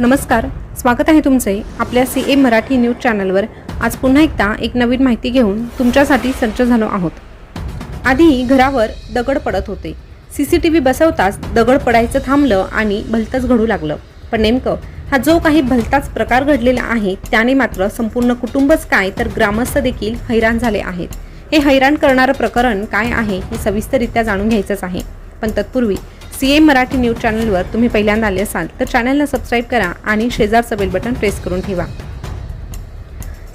नमस्कार स्वागत आहे तुमचे आपल्या सी ए मराठी न्यूज चॅनलवर. आज पुन्हा एकदा एक नवीन माहिती घेऊन तुमच्यासाठी सज्ज झालो आहोत. आधी घरावर दगड पडत होते. सी सी टी व्ही बसवताच दगड पडायचं थांबलं आणि भलतंच घडू लागलं. पण नेमकं हा जो काही भलताच प्रकार घडलेला आहे त्याने मात्र संपूर्ण कुटुंबच काय तर ग्रामस्थ देखील हैराण झाले आहेत. हे हैराण करणारं प्रकरण काय आहे हे सविस्तररित्या जाणून घ्यायचंच आहे. पण तत्पूर्वी सी एम मराठी न्यूज चॅनलवर तुम्ही पहिल्यांदा आले असाल तर चॅनलला सबस्क्राईब करा आणि शेजारचं बेल बटन प्रेस करून ठेवा.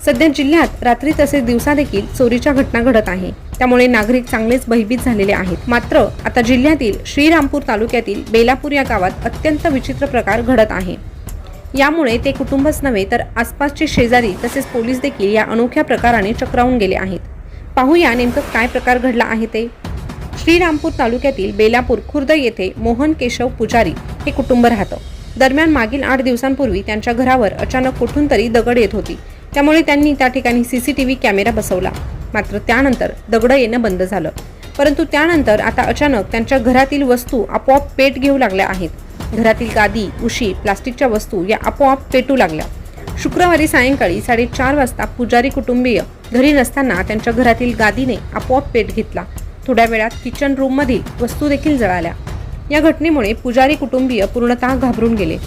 सध्या जिल्ह्यात रात्री तसेच दिवसा देखील चोरीच्या घटना घडत आहे. त्यामुळे नागरिक चांगलेच भयभीत झालेले आहेत. मात्र आता जिल्ह्यातील श्रीरामपूर तालुक्यातील बेलापूर या गावात अत्यंत विचित्र प्रकार घडत आहे. यामुळे ते कुटुंबच नव्हे तर आसपासचे शेजारी तसेच पोलीस देखील या अनोख्या प्रकाराने चक्रावून गेले आहेत. पाहूया नेमकं काय प्रकार घडला आहे ते. श्रीरामपूर तालुक्यातील बेलापूर खुर्द येथे मोहन केशव पुजारी हे कुटुंब राहतं. दरम्यान मागील आठ दिवसांपूर्वी त्यांच्या घरावर अचानक कुठून तरी दगड येत होती. त्यामुळे त्यांनी त्या ठिकाणी सीसीटीव्ही कॅमेरा बसवला. मात्र त्यानंतर दगड येणं बंद झालं. परंतु त्यानंतर आता अचानक त्यांच्या घरातील वस्तू आपोआप पेट घेऊ लागल्या आहेत. घरातील गादी उशी प्लास्टिकच्या वस्तू या आपोआप पेटू लागल्या. शुक्रवारी सायंकाळी साडेचार वाजता पुजारी कुटुंबीय घरी नसताना त्यांच्या घरातील गादीने आपोआप पेट घेतला. थोड्या वेळात किचन रूममधील वस्तू देखील जळाल्या. या घटनेमुळे पुजारी कुटुंबीय पूर्णतः घाबरून गेले.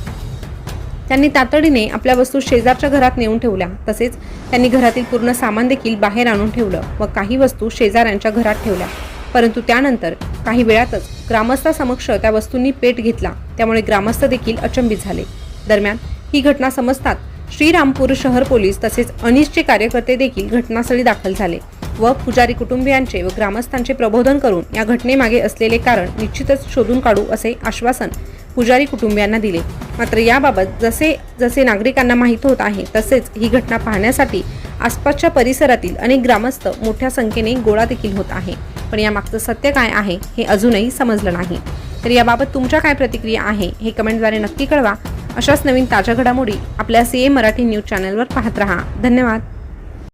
त्यांनी तातडीने आपल्या वस्तू शेजारच्या घरात नेऊन ठेवल्या. तसेच त्यांनी घरातील पूर्ण सामान देखील बाहेर आणून ठेवलं व काही वस्तू शेजाऱ्यांच्या घरात ठेवल्या. परंतु त्यानंतर काही वेळातच ग्रामस्थासमक्ष त्या वस्तूंनी पेट घेतला. त्यामुळे ग्रामस्थ देखील अचंबित झाले. दरम्यान ही घटना समजतात श्रीरामपूर शहर पोलीस तसेच अनिशचे कार्यकर्ते देखील घटनास्थळी दाखल झाले. व पुजारी कुटुंबियांचे व ग्रामस्थांचे प्रबोधन करून या घटनेमागे असलेले कारण निश्चितच शोधून काढू असे आश्वासन पुजारी कुटुंबियांना दिले. मात्र याबाबत जसे जसे नागरिकांना माहीत होत आहे तसेच ही घटना पाहण्यासाठी आसपासच्या परिसरातील अनेक ग्रामस्थ मोठ्या संख्येने गोळा देखील होत आहे. पण यामागचं सत्य काय आहे हे अजूनही समजलं नाही. तर याबाबत तुमच्या काय प्रतिक्रिया आहे हे कमेंटद्वारे नक्की कळवा. अशाच नवीन ताज्या घडामोडी आपल्या सी ए मराठी न्यूज चॅनलवर पाहत रहा. धन्यवाद.